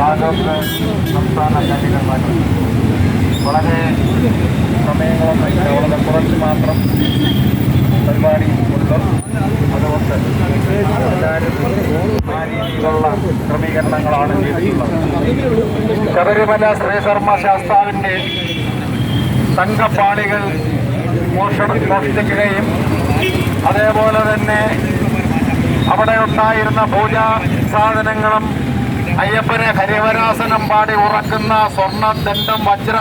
താലൂക്ക് സംസ്ഥാന കന്യകന്മാർ വളരെ സമയങ്ങളൊന്നും വളരെ കുറച്ച് മാത്രം പരിപാടി ഉണ്ട്. അതുകൊണ്ട് എല്ലാവരും ആ രീതിയിലുള്ള ക്രമീകരണങ്ങളാണ് ചെയ്തിട്ടുള്ളത്. ശബരിമല ശ്രീധർമ്മ ശാസ്താവിന്റെ സംഘപാളികൾ മോഷണം മോഷ്ടിക്കുകയും അതേപോലെ തന്നെ അവിടെ ഉണ്ടായിരുന്ന പൂജാ സാധനങ്ങളും അയ്യപ്പനെ ഹരിവരാസനം പാടി ഉറക്കുന്ന സ്വർണ ദണ്ഡം വജ്ര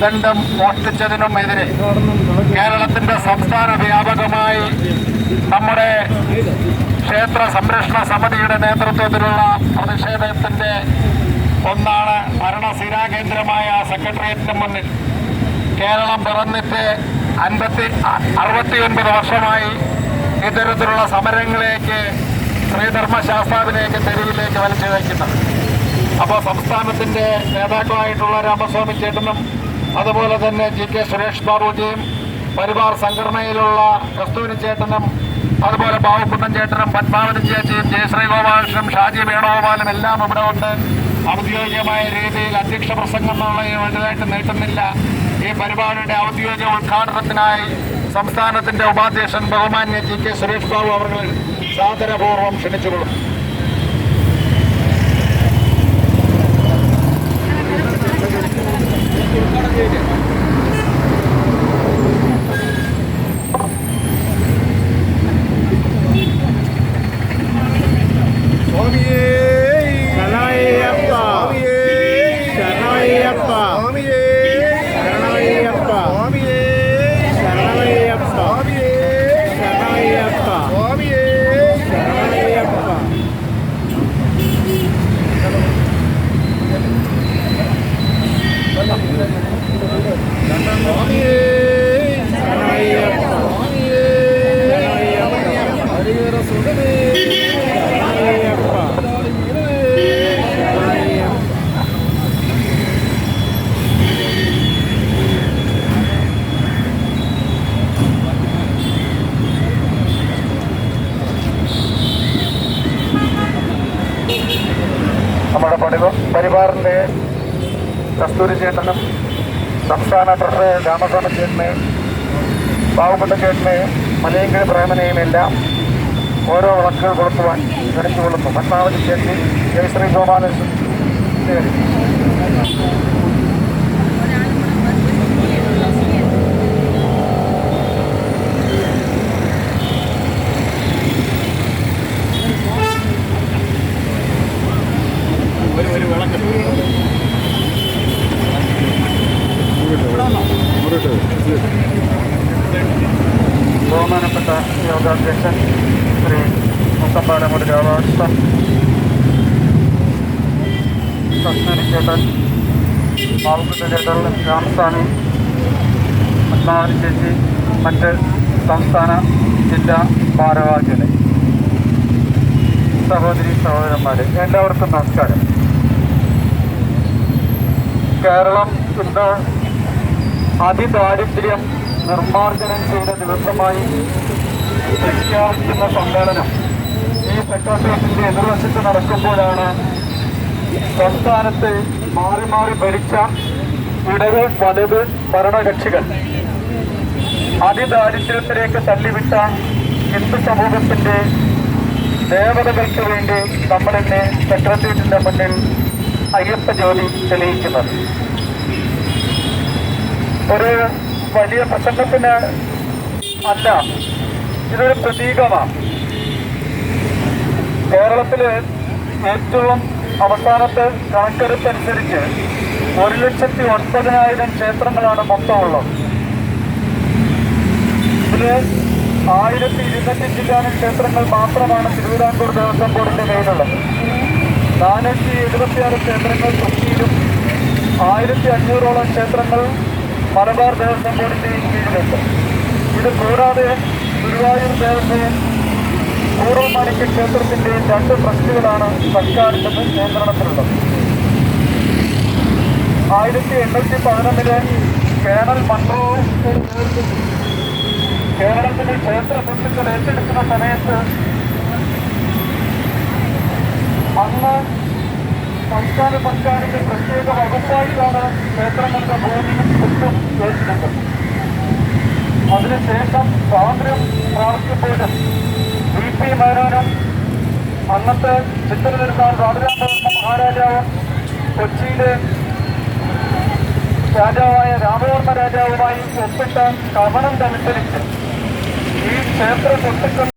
ദണ്ഡം മോഷ്ടിച്ചതിനും എതിരെ കേരളത്തിന്റെ സംസ്ഥാന വ്യാപകമായി നമ്മുടെ ക്ഷേത്ര സംരക്ഷണ സമിതിയുടെ നേതൃത്വത്തിലുള്ള പ്രതിഷേധത്തിന്റെ ഒന്നാണ് ഭരണസിരാ കേന്ദ്രമായ സെക്രട്ടേറിയറ്റിന് മുന്നിൽ. കേരളം പിറന്നിട്ട് അൻപത്തി അറുപത്തിയൊൻപത് വർഷമായി ഇത്തരത്തിലുള്ള സമരങ്ങളിലേക്ക് ശ്രീധർമ്മശാസ്താവിലേക്ക് തെരുവിലേക്ക് വലിച്ചു വയ്ക്കുന്നത് അപ്പോൾ സംസ്ഥാനത്തിന്റെ നേതാക്കളായിട്ടുള്ള രാമസ്വാമി ചേട്ടനും അതുപോലെ തന്നെ ജി കെ സുരേഷ് ബാബുജിയും പരിവാർ സംഘടനയിലുള്ള കസ്തൂരി ചേട്ടനും അതുപോലെ ബാബുക്കുട്ടൻ ചേട്ടനും പത്മാവതി ചേച്ചിയും ജയശ്രീ ഗോപാലകൃഷ്ണനും ഷാജി വേണുഗോപാലും എല്ലാം ഇവിടെ ഉണ്ട്. ഔദ്യോഗികമായ രീതിയിൽ അധ്യക്ഷ പ്രസംഗം വലുതായിട്ട് നീട്ടുന്നില്ല. ഈ പരിപാടിയുടെ ഔദ്യോഗിക ഉദ്ഘാടനത്തിനായി സംസ്ഥാനത്തിന്റെ ഉപാധ്യക്ഷൻ ബഹുമാന്യ ജി കെ സുരേഷ് ബാബു അവർ സാദരപൂർവം ക്ഷണിച്ചുകൊള്ളുന്നു നമ്മുടെ പരിവാറിന്റെ കസ്തൂരി ചേട്ടനും സംസ്ഥാന ട്രഷറർ രാമസ്വാമി ചേട്ടനെയും പാവപ്പെട്ട ചേട്ടനെയും മലയങ്കിഴി പ്രേമനെയും എല്ലാം ഓരോ വിളക്കുകൾ കൊടുക്കുവാൻ ക്ഷണിച്ചുകൊള്ളുന്നു പത്മാവതി ചേച്ചി ജയശ്രീ ഗോപാലകൃഷ്ണൻ. ബഹുമാനപ്പെട്ട യോഗാധ്യക്ഷൻ ശ്രീ മുത്തമ്പാലമുടി രാധാകൃഷ്ണൻ കസ്തൂരി ചേട്ടൻ ബാബുക്കുട്ട ചേട്ടൻ രാമസ്വാമി പത്മാവതി ചേച്ചി മറ്റ് സംസ്ഥാന ജില്ലാ ഭാരവാഹികളെ. സഹോദരി സഹോദരന്മാരെ എല്ലാവർക്കും നമസ്കാരം. കേരളം ഇന്ന് അതിദാരിദ്ര്യം നിർമ്മാർജനം ചെയ്ത ദിവസമായി പ്രഖ്യാപിക്കുന്ന സമ്മേളനം ഈ സെക്രട്ടേറിയറ്റിന്റെ എതിർവശത്ത് നടക്കുമ്പോഴാണ് സംസ്ഥാനത്ത് മാറി മാറി ഭരിച്ച ഇടത് വലത് ഭരണകക്ഷികൾ അതിദാരിദ്ര്യത്തിലേക്ക് തള്ളിവിട്ട ഹിന്ദു സമൂഹത്തിന്റെ ദേവതകൾക്ക് വേണ്ടി നമ്മളിന്ന് സെക്രട്ടേറിയറ്റിന്റെ മുന്നിൽ അയ്യപ്പ ജ്യോതി തെളിയിക്കുന്നത്. ഒരു വലിയ പ്രസംഗത്തിന് അല്ല ഇതൊരു പ്രതീകമാണ്. കേരളത്തിലെ ഏറ്റവും അവസാനത്തെ കണക്കെടുപ്പനുസരിച്ച് ഒരു ലക്ഷത്തി ഒൻപതിനായിരം ക്ഷേത്രങ്ങളാണ് മൊത്തമുള്ളത്. ഇതിൽ ആയിരത്തി ഇരുന്നൂറ്റി ചില്ലാനം ക്ഷേത്രങ്ങൾ മാത്രമാണ് തിരുവിതാംകൂർ ദേവസ്വം ബോർഡിന്റെ കയ്യിലുള്ളത്. നാനൂറ്റി എഴുപത്തിയാറ് ക്ഷേത്രങ്ങൾ കൊച്ചിയിലും ആയിരത്തി അഞ്ഞൂറോളം ക്ഷേത്രങ്ങൾ മലബാർ ദേവസ്വം ബോർഡിന്റെയും കീഴിലുണ്ട്. ഇത് കൂടാതെ ഗുരുവായൂർ ദേവസ്വം പൂർവമാണിക്യ ക്ഷേത്രത്തിന്റെയും രണ്ട് ട്രസ്റ്റുകളാണ് സർക്കാരിന്റെ നിയന്ത്രണത്തിലുള്ളത് ആയിരത്തി എണ്ണൂറ്റി പതിനൊന്നിൽ കേണൽ മൺട്രോ കേരളത്തിലെ ക്ഷേത്ര സ്വത്തുക്കൾ ഏറ്റെടുക്കുന്ന സമയത്ത് അന്ന് സംസ്ഥാന സർക്കാരിന്റെ പ്രത്യേക വകുപ്പായിട്ടാണ് ക്ഷേത്രങ്ങളുടെ ഭൂമിയും സ്വത്തും അതിനുശേഷം സ്വാതന്ത്ര്യം പ്രാപിക്കുമ്പോഴും വി പി മേനോനും അന്നത്തെ ചിത്രതിരുത്താൻ രാമരാമവർമ്മ മഹാരാജാവും കൊച്ചിയിലെ രാജാവായ രാമവർമ്മ രാജാവുമായി ഒപ്പിട്ട കവനം അനുസരിച്ച് ഈ ക്ഷേത്ര സ്വത്തുക്കൾ